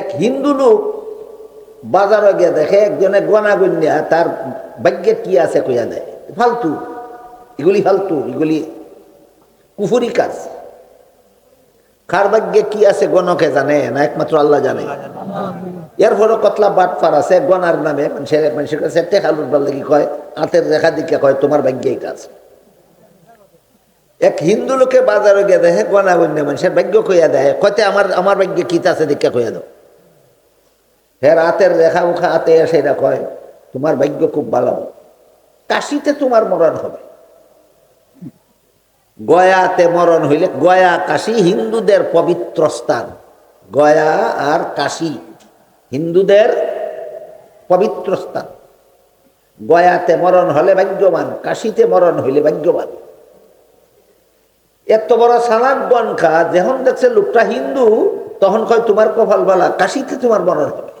এক হিন্দু লোক বাজারে গিয়ে দেখে, একজনে গনা গন্যা তার ভাগ্যে কি আছে কইয়া দেয়? ফালতু। এগুলি ফালতু, এগুলি কুফুরি কাজ। কার ভাগ্যে কি আছে গণকে জানে না একমাত্র আল্লাহ জানে? এর পরে কতলা বাটফার আছে গনার নামে মানুষের মানুষের কাছে টেকা লুটবার লাগি কয়, হাতের রেখা দিকে কয়, তোমার ভাগ্যে আছে এক হিন্দু লোকে বাজারে গিয়ে দেখে গনা গণ্য মানুষের ভাগ্য কইয়া দেয় কয়তে আমার আমার ভাগ্যে কিতা আছে দিকে কইয়া দাও। হ্যাঁ রাতের রেখা উখা হাতে এসে কয়, তোমার ভাগ্য খুব ভালো। কাশিতে তোমার মরণ হবে। গয়াতে মরণ হইলে গয়া কাশি হিন্দুদের পবিত্র স্থান। গয়া আর কাশি হিন্দুদের পবিত্র স্থান। গয়াতে মরণ হলে ভাগ্যবান, কাশিতে মরণ হইলে ভাগ্যবান। এত বড় সালাক গনখা যখন দেখছে লোকটা হিন্দু, তখন কয়, তোমার কপাল বালা কাশিতে তোমার মরণ হবে।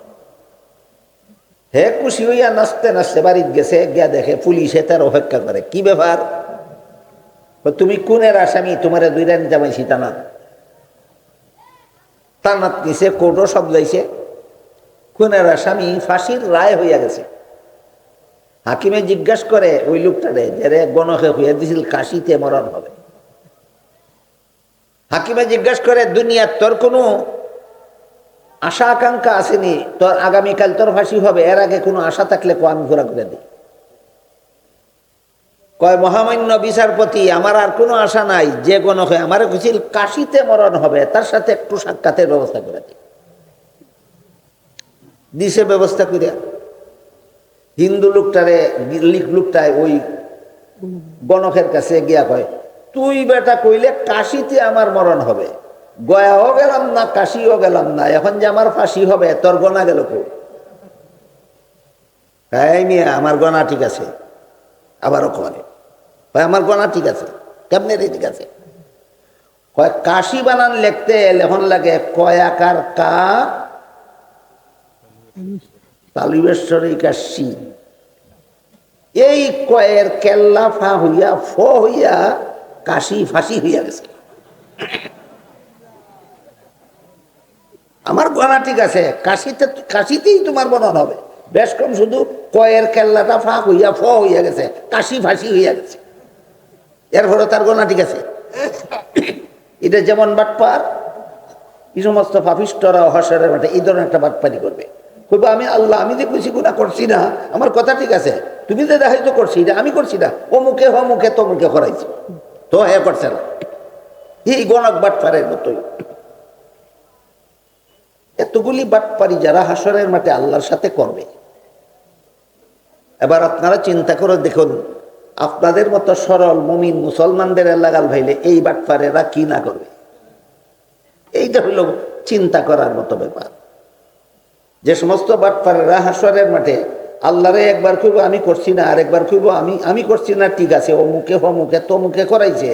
হে খুশি হইয়া নাচতে নাচতে বাড়িতে গেছে, গিয়া দেখে পুলিশে তার অপেক্ষা করে। কি ব্যাপার? তুমি কোনের আসামি? তোমার দুই রান জামাই সীতানাথ তানাত নিছে কোর্টও সব যাইছে। খুনের আসামি ফাঁসির রায় হইয়া গেছে। হাকিমে জিজ্ঞাসা করে ওই লোকটারে যে রে গণকে হইয়া দিছিল, কাশিতে মরণ হবে। হাকিমে জিজ্ঞাসা করে, দুনিয়ার তোর কোনো আশা আকাঙ্ক্ষা আসেনি, তোর আগামীকাল তোর ফাঁসি হবে, এর আগে কোনো আশা থাকলে কো আমি ঘোরা করে দিই। কয়, মহামান্য বিচারপতি, আমার আর কোনো আশা নাই, যে কোনো হয়, আমার কুচিল কাশিতে মরণ হবে, তার সাথে একটু সাক্ষাতের ব্যবস্থা করে দিই। দিছে ব্যবস্থা করে হিন্দু লোকটারে লিক লোকটায় ওই গণকের কাছে গিয়া কয়, তুই বেটা কইলে কাশিতে আমার মরণ হবে। গয়াও গেলাম না, কাশিও গেলাম না, এখন যে আমার ফাঁসি হবে, তোর গনা গেল কো মিয়া, আমার গনা ঠিক আছে। আবারও কয়, ভাই, আমার গনা ঠিক আছে। কেমনে রে ঠিক আছে? কয়, কাশি বানান লিখতে এখন লাগে কয়াকার কা? তালিবেশ্বরী কাশি। এই কয়ের কেল্লা ফা হইয়া, ফ হইয়া কাশি ফাঁসি হইয়া গেছে। আমার গলা ঠিক আছে, কাশিতে কাশিতেই তোমার বনন হবে। বেশ কম শুধু কয়ের কেল্লাটা ফাঁক হইয়া ফ হইয়া গেছে, কাশি ফাঁসি হইয়া গেছে। এর ফলে তার গলা ঠিক আছে। এটা যেমন বাটপার, এই সমস্ত পাপিষ্টরা হসরের মাঠে এই ধরনের একটা বাটপারি করবে। কইবা, আমি আল্লাহ, আমি যে কইছি গুণা করছি না, আমার কথা ঠিক আছে। তুমি যে দেখাই তো করছি, এটা আমি করছি না। ও মুখে হ, মুখে তো মুখে করাইছি। তো হে করছে না। এই গণক বাটপারের মতোই। এতগুলি বাটপারি যারা হাসরের মাঠে আল্লাহর সাথে করবে। এবার আপনারা চিন্তা করে দেখুন, আপনাদের মতো সরল মমিন মুসলমানদের লাগাল ভাইলে এই বাটপারেরা কি না করবে? এইটা হইল চিন্তা করার মতো ব্যাপার। যে সমস্ত বাটপারেরা হাসরের মাঠে আল্লাহরে একবার কইব আমি করছি না আর একবার কইব আমি আমি করছি না, ঠিক আছে ও মুখে হ মুখে তো মুখে করাইছে।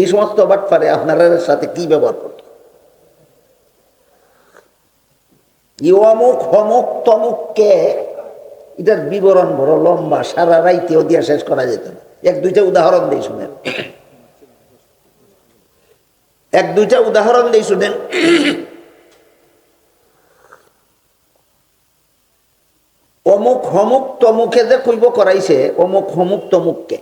এই সমস্ত বাটপারে আপনাদের সাথে কি ব্যবহার করত ই অমুক হমুক তমুককে এটার বিবরণ বড় লম্বা, সারা রাইতেও দিয়া শেষ করা যেত না। এক, দুইটা উদাহরণ দিই শুনেন। এক, দুইটা উদাহরণ দিই শুনেন। অমুক হমুক তমুকে যে কইব করাইছে অমুক হমুক তমুককে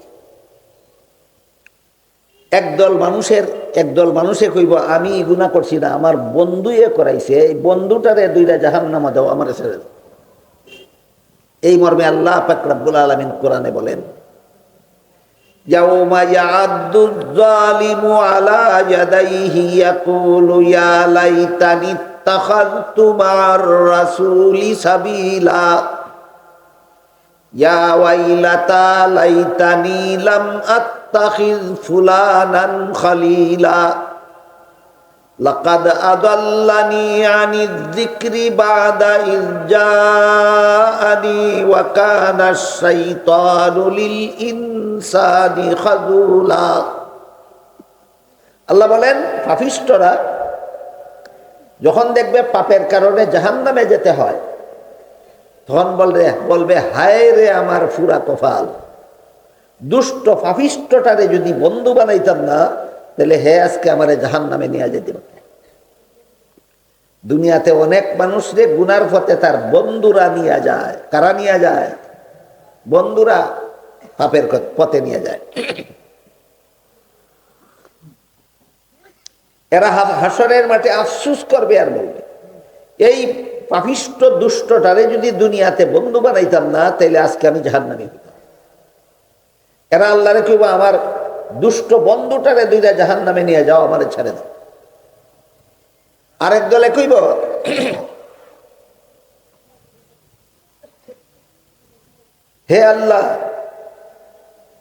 একদল মানুষের একদল মানুষে কইব আমি গুণা করছি না আমার বন্ধুয়ে করাইছে এই বন্ধুটারে দুইটা জাহান নামা দাও আমার ছেড়ে দাও এই মর্মে আল্লাহ ফাকরাবুল আলমিন কোরআনে বলেন يوم يعد الظالم على يديه يقول يا ليتني اتخذت مع الرسول سبيلا يا ويلتى ليتني لم اتخذ فلانا خليلا لقد أضلني عن الذكر بعد إذ جاءني وكان الشيطان للإنسان خذولا আল্লাহ বলেন পাপিষ্টরা যখন দেখবে পাপের কারণে জাহান্নামে যেতে হয় তখন বলবে বলবে, হায় রে আমার ফুরা কফাল দুষ্ট পাপিষ্টটারে যদি বন্ধু বানাইতাম না, তাহলে হে আজকে আমার জাহান নামে নিয়ে যেতে পারত। দুনিয়াতে অনেক মানুষরে গুনার পথে তার বন্ধুরা নিয়ে যায়। কারা নিয়ে যায়? বন্ধুরা পাপের পথে নিয়ে যায়। এরা হাসরের মাঠে আফসুস করবে আর বলবে, এই পাপিষ্ট দুষ্টটারে যদি দুনিয়াতে বন্ধু বানাইতাম না, তাইলে আজকে আমি জাহান্নামী হইতাম। এরা আল্লাহরে কেউ আমার দুষ্ট বন্ধুটারে দুইটা জাহান নামে নিয়ে যাও, আমার ছেড়ে দাও। আরেক দলে কইব, হে আল্লাহ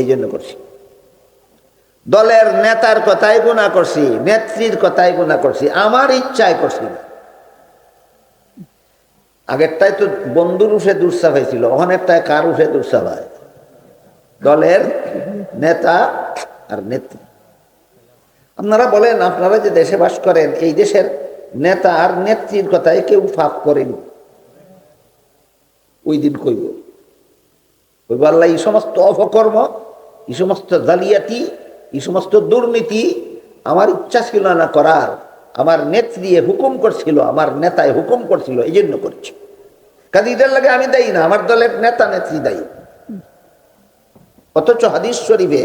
এই জন্য করছি। দলের নেতার কথাই গুণা করছি, নেত্রীর কথাই গুণা করছি, আমার ইচ্ছায় করছি না। আগেরটাই তো বন্ধুর উঠে দুঃসাহ হয়েছিল অনেকটায় কার উঠে দুঃসাহ হয়? দলের নেতা আর নেত্রী। আপনারা বলেন, আপনারা যে দেশে বাস করেন, এই দেশের নেতা আর নেত্রীর কথায় কেউ ফাঁক করেনি। ওই দিন কইব কইব, আল্লাহ এই সমস্ত অপকর্ম এই সমস্ত জালিয়াতি, এই সমস্ত দুর্নীতি আমার ইচ্ছা ছিল না করার, আমার নেত্রী হুকুম করছিল, আমার নেতায় হুকুম করছিল এই জন্য করছি। কাজে এটার লাগে আমি দায়ী না, আমার দলের নেতা নেত্রী দায়ী অথচ হাদিস শরীফে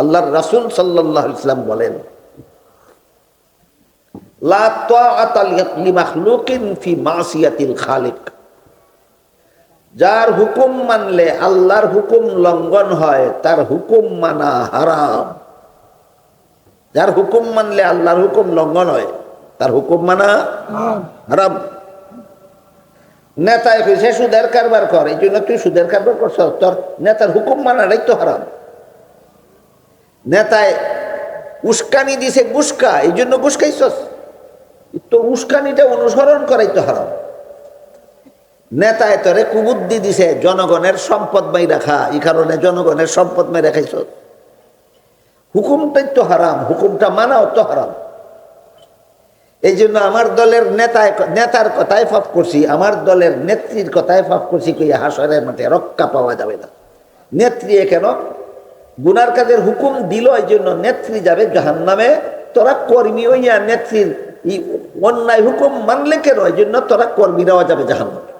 আল্লাহর রাসূল আলাইহি ইসলাম বলেন, লা তাআতা লিমাখলুকিন ফি মাসিয়াতিল খালিক। যার হুকুম মানলে আল্লাহর হুকুম লঙ্ঘন হয় তার হুকুম মানা হারাম। যার হুকুম মানলে আল্লাহর হুকুম লঙ্ঘন হয় তার হুকুম মানা হারাম। নেতায় কইছে সুদের কারবার কর এই জন্য তুই সুদের কারবার করছ তোর নেতার হুকুম মানাটাই তো হারাম। নেতায় উস্কানি দিছে গুস্কা এই জন্য গুস্কাইছস। তো উস্কানিটা অনুসরণ করাই তো হারাম। নেতায় তোরে কুবুদ্ধি দিছে, জনগণের সম্পদ মাই রাখা এই কারণে জনগণের সম্পদ মাই রাখাইছ হুকুমটাই তো হারাম, হুকুমটা মানাও তো হারাম। এই জন্য আমার দলের নেতায় নেতার কথায় ফাপ করছি, আমার দলের নেত্রীর কথায় ফাপ করছি কই হাসরের মাঠে রক্ষা পাওয়া যাবে না। নেত্রী কেন? গুনার কাজের হুকুম দিল এই জন্য নেত্রী যাবে জাহান নামে তোরা কর্মী হইয়া নেত্রীর অন্যায় হুকুম মানলে কেন? এই জন্য তোরা কর্মীরাও যাবে জাহান নামে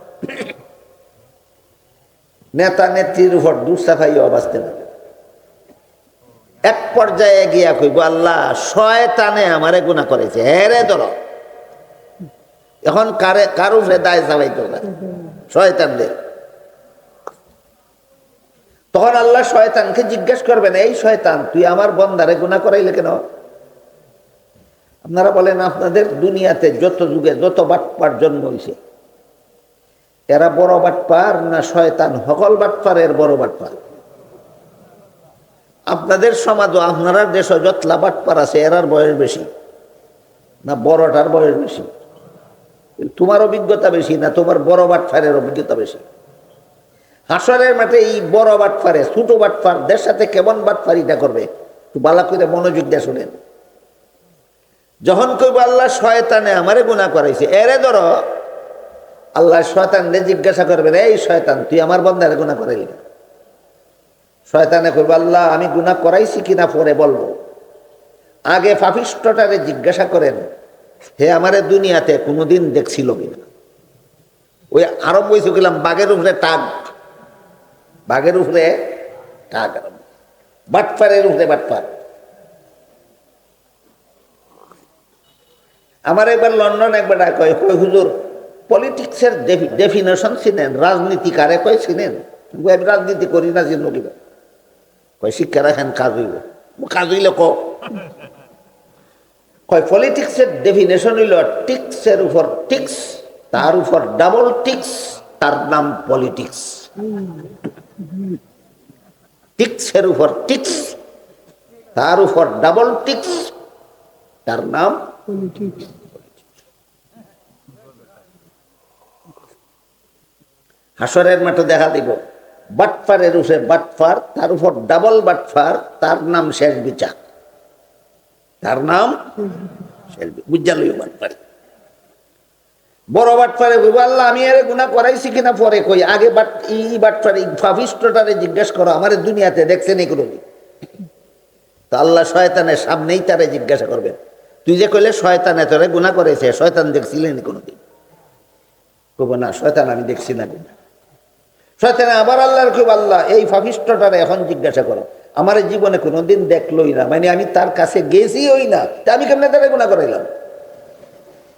নেতা নেত্রীর উপর দুঃসাফাইও বাঁচতে পারে। এক পর্যায়ে গিয়া কইব, আল্লাহ, শয়তানে আমারে গুণা করেছে। হেরে ধর। এখন কারে, কার উপরে দায় চাবাইতো না শয়তান দে তখন আল্লাহ শয়তানকে জিজ্ঞেস করবেন, এই শয়তান, তুই আমার বন্দারে গুণা করাইলে কেন? আপনারা বলেন, আপনাদের দুনিয়াতে যত যুগে যত বাটপার জন্ম হয়েছে এরা বড় বাটপার না শয়তান? হকল বাটপারের বড় বাটপার। আপনাদের সমাজও আপনারা দেশ যতলা বাটপার আছে, এরার বয়স বেশি না বড়টার বয়স বেশি? তোমার অভিজ্ঞতা বেশি না তোমার বড় বাটফারের অভিজ্ঞতা বেশি? হাসরের মাঠে এই বড় বাটফারে ছোট বাটফারদের সাথে কেমন বাটফারিটা করবে? একটু বালা করে মনোযোগ দিয়ে শুনেন। যখন কইব, আল্লাহ শয়তানে আমারে গুণা করাইছে। এরে ধরো আল্লাহ শয়তানরে জিজ্ঞাসা করবেন এই শয়তান, তুই আমার বন্ধারে গুণা করাইলি না?" শয়তানে করব আল্লাহ, আমি গুণা করাইছি কিনা পরে বলব আগে পাপিষ্টটারে জিজ্ঞাসা করেন, হে আমারে দুনিয়াতে কোনোদিন দেখছিল কিনা ওই আরব বইছে গেলাম বাঘের উপরে টাক বাঘের উপরে টাক। বাটপারের উপরে বাটপার আমার একবার লন্ডন একবার কয় কয় হুজুর পলিটিক্সের ডেফিনেশন ছিলেন, রাজনীতি কারে কয় ছিলেন? আমি রাজনীতি করি না যে নকিবা কয়, শিক্ষা রাখেন, কাজ হইব। কাজ হইলে ক কয় পলিটিক্সের ডেফিনেশন হইল টিক্সের উপর টিক্স, তার উপর ডাবল টিক্স, তার নাম পলিটিক্স টিক্সের উপর টিক্স, তার উপর ডাবল টিক্স, তার নাম হাসরের মাঠে দেখা দিব। বাটফারের উপরে বাটফার, তার উপর ডাবল বাটফার, তার নাম শেষ বিচার। তার নাম বড় বাটফারে কইব আল্লাহ, আমি এর গুণা করাইছি কিনা পরে কই? আগে বাট, ই বাটফারে ফাফিষ্টটারে জিজ্ঞেস করো, আমার দুনিয়াতে দেখছে নি কোনোদিন? তো আল্লাহ শয়তানের সামনেই তারে জিজ্ঞাসা করবেন তুই যে কইলে শয়তানে তোরে গুণা করেছে শয়তান দেখছিলেন কোনোদিন? কব না, শয়তান আমি দেখছি না গুণা শয়তানে আবার আল্লাহর খুব আল্লাহ। এই ফাফিষ্টটারে এখন জিজ্ঞাসা করো। আমার জীবনে কোনোদিন দেখলোই না। মানে আমি তার কাছে গেছি ওই না। তা আমি কেমনে তারে গুণা করাইলাম?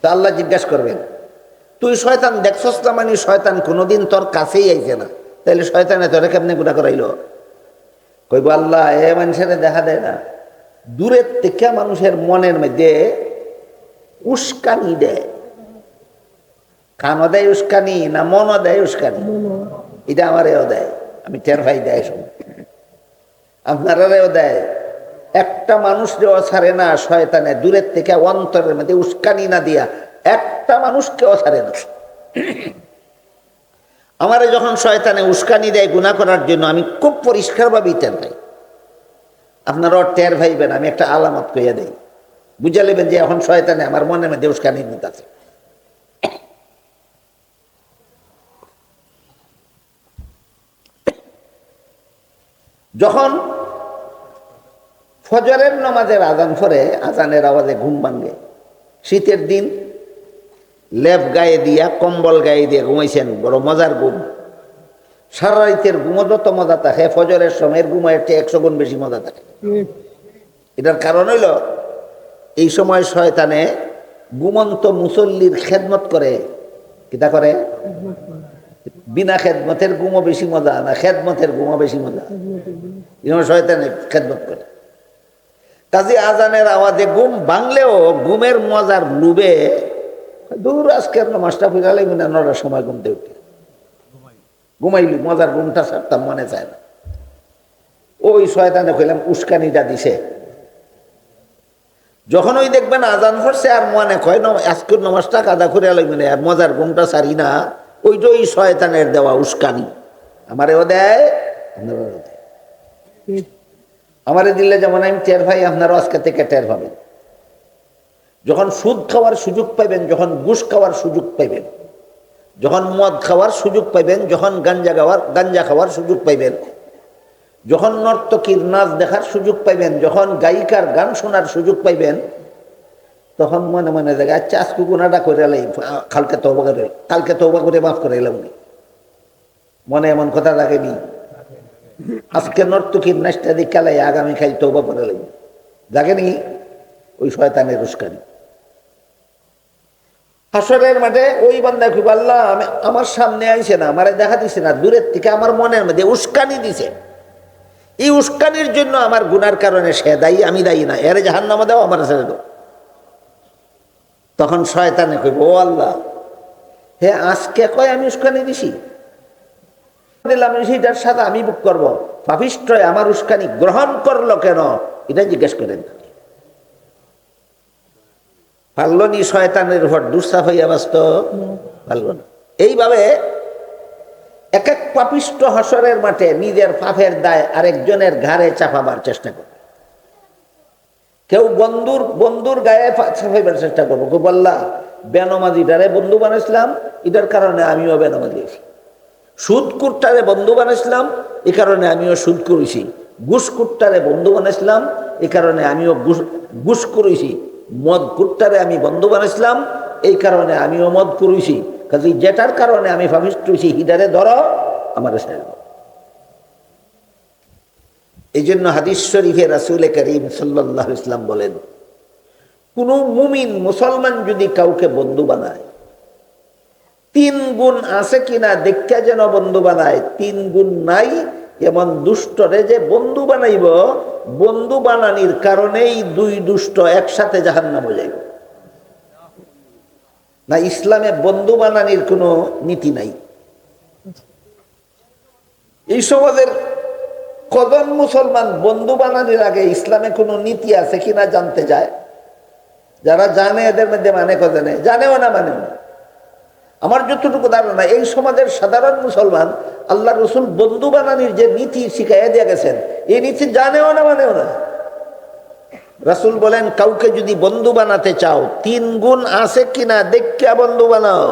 তা আল্লাহ জিজ্ঞাসা করবেন, তুই শয়তান দেখছস না মানে শয়তান কোনোদিন তোর কাছেই আইছে না? তাহলে শয়তানে তোরে কেমনে গুণা করাইল? কইব, আল্লাহ, এ মানুষের দেখা দেয় না। দূরের থেকে মানুষের মনের মধ্যে উস্কানি দেয়। কানও দেয় উস্কানি না মনও দেয় উস্কানি? এটা আমারেও দেয়। আমি টের ভাই দেয় সব। আপনারাও দেয়। একটা মানুষ দেওয়া ছাড়ে না, শয়তানে দূরের থেকে অন্তরের মধ্যে উস্কানি না দিয়া একটা মানুষকেও ছাড়ে না। আমারে যখন শয়তানে উস্কানি দেয় গুণা করার জন্য, আমি খুব পরিষ্কারভাবেই টের পাই। আপনারাও টের ভাইবেন আমি একটা আলামত কইয়া দেই। বুঝে নেবেন যে এখন শয়তানে আমার মনের মধ্যে উস্কানি দিতেছে। যখন ফজরের নমাজের আজান পরে আজানের আওয়াজে ঘুম ভাঙ্গে শীতের দিন লেপ গায়ে দিয়া কম্বল গায়ে দিয়ে ঘুমাইছেন বড় মজার ঘুম। সারা রাইতের ঘুমো যত মজা থাকে ফজরের সময়ের ঘুমের চেয়ে একশো গুণ বেশি মজা থাকে। এটার কারণ হইল এই সময় শয়তানে ঘুমন্ত মুসল্লির খেদমত করে। কিতা করে। বিনা খেদমতের ঘুমও বেশি মজা না খেদমতের ঘুমও বেশি মজা। সময় শয়তানে খেদমত করে। কাজী আজানের আওয়াজে ঘুম ভাঙলেও ঘুমের মজার লুবে দূর আজকের নামাজটা ফিরালে মিনা নটার সময় ঘুমতে উঠে। ঘুমাইলি, মজার ঘুমটা সারতাম, মনে চায় না। ওই শয়তানে কইলাম, উস্কানিটা দিছে। যখন ওই দেখবেন আজান পড়ছে আর মনে কয় আজকের নমাজটা কাদা করে লাগবে না আর মজার ঘুমটা সারি না ওইটা ওই শয়তানের দেওয়া উস্কানি। আমারেও দেয়। আমারে দিলে যেমন আমি টের ভাই আপনারও আজকে থেকে টের পাবেন যখন সুদ খাওয়ার সুযোগ পাইবেন, যখন ঘুষ খাওয়ার সুযোগ পাইবেন, যখন মদ খাওয়ার সুযোগ পাইবেন, যখন গাঞ্জা খাওয়ার গাঞ্জা খাওয়ার সুযোগ পাইবেন, যখন নর্তকীর নাচ দেখার সুযোগ পাইবেন, যখন গায়িকার গান শোনার সুযোগ পাইবেন, তখন মনে মনে দেখে আচ্ছা আজকে গুণাটা করে এলাই কালকে তৌবা করে কালকে তৌবা করে মাফ করে এলাম। মনে এমন কথা লাগেনি আজকে নর্তকীর নাচটা দিয়ে খেলাই আগামীকাল তৌবা করে লাগবে জাগেনি ওই শয়তানের উস্কানি। হাসরের মাঠে ওই বান্দা খুব, আল্লাহ, আমি আমার সামনে আইছে না, আমারে দেখা দিছে না, দূরের থেকে আমার মনের মধ্যে উস্কানি দিছে। এই উস্কানির জন্য আমার গুনার কারণে সে দায়ী, আমি দায়ী না, এর জাহান নামা দাও, আমার ছেড়ে দাও। তখন শয়তানে কইব ও আল্লাহ, হে, আজকে কয় আমি উস্কানি দিছি? দিলাম সাথে আমি বুক আমার উস্কানি গ্রহণ করল কেন? জিজ্ঞেস করেন। পারল নি শয়তানের উপর দুঃসাফ হইয়া পারল না। এইভাবে এক এক পাপিষ্ট হাসরের মাঠে নিজের পাপের দায় আরেকজনের ঘাড়ে চাপাবার চেষ্টা করবে। কেউ বন্ধুর বন্ধুর গায়ে চাপাইবার চেষ্টা করব। কেউ বললা, বেনমাজিটারে বন্ধু বানাইছিলাম, এটার কারণে আমিও বেনমাজি সুদ কুট্টারে বন্ধু বানাইছিলাম এই কারণে আমিও সুদ করেছি। ঘুষ কুট্টারে বন্ধু বানাইছিলাম এই কারণে আমিও ঘুষ করেছি। মদ কুট্টারে আমি বন্ধু বানাইছিলাম এই কারণে আমিও মদ করেছি। কাজে যেটার কারণে আমি ভাবিষ্ট হয়েছি, হিদারে ধরো, আমার। এই জন্য হাদিস শরীফে রাসুল করিম সাল্লাহ ইসলাম বলেন, কোনো মুমিন মুসলমান যদি কাউকে বন্ধু বানায় তিন গুণ আছে কিনা দেখা যেন বন্ধু বানায়। তিন গুণ নাই, এমন দুষ্টরে যে বন্ধু বানাইব, বন্ধু বানানির কারণেই দুই দুষ্ট একসাথে জাহান নামে যাইব। না, ইসলামে বন্ধু বানানির কোনো নীতি নাই। এই সমাজের কজন মুসলমান বন্ধু বানানির আগে ইসলামে কোনো নীতি আছে কিনা জানতে যায় যারা জানে, এদের মধ্যে মানে কজনে? জানেও না মানেও না আমার যতটুকু ধারণা, এই সমাজের সাধারণ মুসলমান আল্লাহ রসুল বন্ধু বানানির যে নীতি শিখাইয়া দিয়ে গেছেন, এই নীতি জানেও না, মানেও না। রাসুল বলেন, কাউকে যদি বন্ধু বানাতে চাও, তিন গুণ আছে কিনা দেখা বন্ধু বানাও।